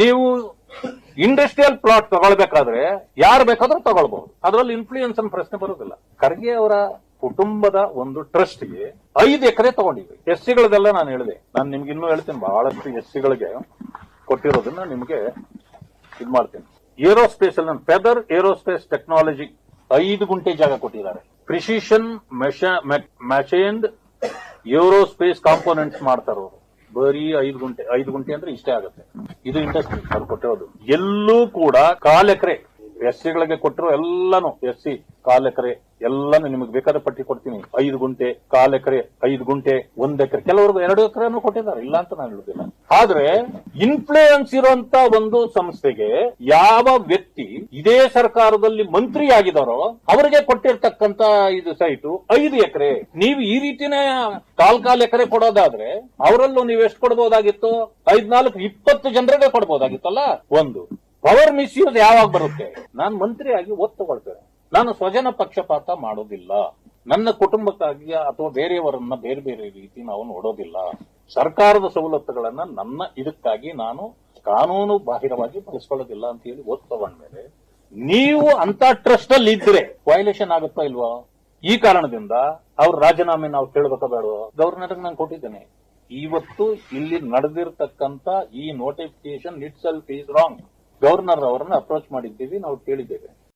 ನೀವು industrial plot ತಗೊಳ್ಬೇಕಾದ್ರೆ ಯಾರು ಬೇಕಾದ್ರೂ ತಗೊಳ್ಬಹುದು. ಅದರಲ್ಲಿ ಇನ್ಫ್ಲೂಯೆನ್ಸ್ ಅನ್ನ ಪ್ರಶ್ನೆ ಬರುವುದಿಲ್ಲ ಖರ್ಗೆ ಅವರ ಕುಟುಂಬದ ಒಂದು ಟ್ರಸ್ಟ್ಗೆ ಐದು ಎಕರೆ ತಗೊಂಡಿದ್ವಿ. ಎಸ್ ಸಿಗಳದೆಲ್ಲ ನಾನು ಹೇಳಿದೆ. ನಾನು ನಿಮ್ಗೆ ಇನ್ನೂ ಹೇಳ್ತೀನಿ, ಬಹಳಷ್ಟು ಎಸ್ ಸಿಗಳಿಗೆ ಕೊಟ್ಟಿರೋದನ್ನ ನಿಮ್ಗೆ ಇದು ಮಾಡ್ತೀನಿ. ಏರೋಸ್ಪೇಸ್ ಅಲ್ಲಿ ಫೆದರ್ ಏರೋಸ್ಪೇಸ್ ಟೆಕ್ನಾಲಜಿ ಐದು ಗುಂಟೆ ಜಾಗ ಕೊಟ್ಟಿದ್ದಾರೆ. ಪ್ರಿಸಿಷನ್ ಮೆಷಿನ್ಡ್ ಏರೋಸ್ಪೇಸ್ ಕಾಂಪೋನೆಂಟ್ಸ್ ಮಾಡ್ತಾರೆ ಅವರು ಬರೀ ಐದು ಗುಂಟೆ ಐದು ಗುಂಟೆ ಅಂದ್ರೆ ಇಷ್ಟೇ ಆಗುತ್ತೆ. ಇದು ಇಂಡಸ್ಟ್ರಿ, ಅವ್ರು ಕೊಟ್ಟಿರೋದು ಎಲ್ಲೂ ಕೂಡ ಕಾಲ್ ಎಕರೆ, ಎಸ್ ಸಿಗಳಿಗೆ ಕೊಟ್ಟಿರೋ ಎಲ್ಲಾನು, ಎಸ್ ಸಿ ಕಾಲ್ ಎಕರೆ ಎಲ್ಲಾನು ನಿಮಗೆ ಬೇಕಾದ ಪಟ್ಟಿ ಕೊಡ್ತೀನಿ. ಐದು ಗುಂಟೆ, ಕಾಲ್ ಎಕರೆ, ಐದು ಗುಂಟೆ, ಒಂದ್ ಎಕರೆ. ಕೆಲವರು ಎರಡು ಎಕರೆನೂ ಕೊಟ್ಟಿದ್ದಾರೆ, ಇಲ್ಲ ಅಂತ ನಾನು ಹೇಳುದಿಲ್ಲ ಆದ್ರೆ ಇನ್ಫ್ಲೂಯೆನ್ಸ್ ಇರುವಂತ ಒಂದು ಸಂಸ್ಥೆಗೆ ಯಾವ ವ್ಯಕ್ತಿ ಇದೇ ಸರ್ಕಾರದಲ್ಲಿ ಮಂತ್ರಿ ಆಗಿದಾರೋ ಅವರಿಗೆ ಕೊಟ್ಟಿರ್ತಕ್ಕಂತ ಇದು ಸೈಟು ಐದು ಎಕರೆ. ನೀವು ಈ ರೀತಿನೇ ಕಾಲ್ ಕಾಲ್ ಎಕರೆ ಕೊಡೋದಾದ್ರೆ ಅವರಲ್ಲೂ ನೀವು ಎಷ್ಟು ಕೊಡಬಹುದಾಗಿತ್ತು ಐದ್ನಾಲ್ಕು, ಇಪ್ಪತ್ತು ಜನರಿಗೆ ಕೊಡಬಹುದಾಗಿತ್ತಲ್ಲ ಒಂದು. ಪವರ್ ಮಿಸ್ಯೂಸ್ ಯಾವಾಗ ಬರುತ್ತೆ? ನಾನು ಮಂತ್ರಿಯಾಗಿ ಒತ್ತು ತಗೊಳ್ತೇನೆ. ನಾನು ಸ್ವಜನ ಪಕ್ಷಪಾತ ಮಾಡೋದಿಲ್ಲ. ನನ್ನ ಕುಟುಂಬಕ್ಕಾಗಿ ಅಥವಾ ಬೇರೆಯವರನ್ನ ಬೇರೆ ಬೇರೆ ರೀತಿ ನಾವು ನೋಡೋದಿಲ್ಲ. ಸರ್ಕಾರದ ಸವಲತ್ತುಗಳನ್ನ ನನ್ನ ಇದಕ್ಕಾಗಿ ನಾನು ಕಾನೂನು ಬಾಹಿರವಾಗಿ ಬಳಸ್ಕೊಳ್ಳೋದಿಲ್ಲ ಅಂತ ಹೇಳಿ ಒತ್ತು ತಗೊಂಡ್ಮೇಲೆ ನೀವು ಅಂತ ಟ್ರಸ್ಟ್ ಅಲ್ಲಿ ಇದ್ರೆ ವೈಲೇಷನ್ ಆಗುತ್ತಾ ಇಲ್ವಾ? ಈ ಕಾರಣದಿಂದ ಅವ್ರ ರಾಜೀನಾಮೆ ನಾವು ಕೇಳಬೇಕ ಬೇಡೋ ಗವರ್ನರ್ ನಾನು ಕೊಟ್ಟಿದ್ದೇನೆ. ಇವತ್ತು ಇಲ್ಲಿ ನಡೆದಿರತಕ್ಕಂತ ಈ notification itself is wrong governor ಅವರನ್ನ ಅಪ್ರೋಚ್ ಮಾಡಿದ್ದೀವಿ, ನಾವು ಕೇಳಿದ್ದೇವೆ.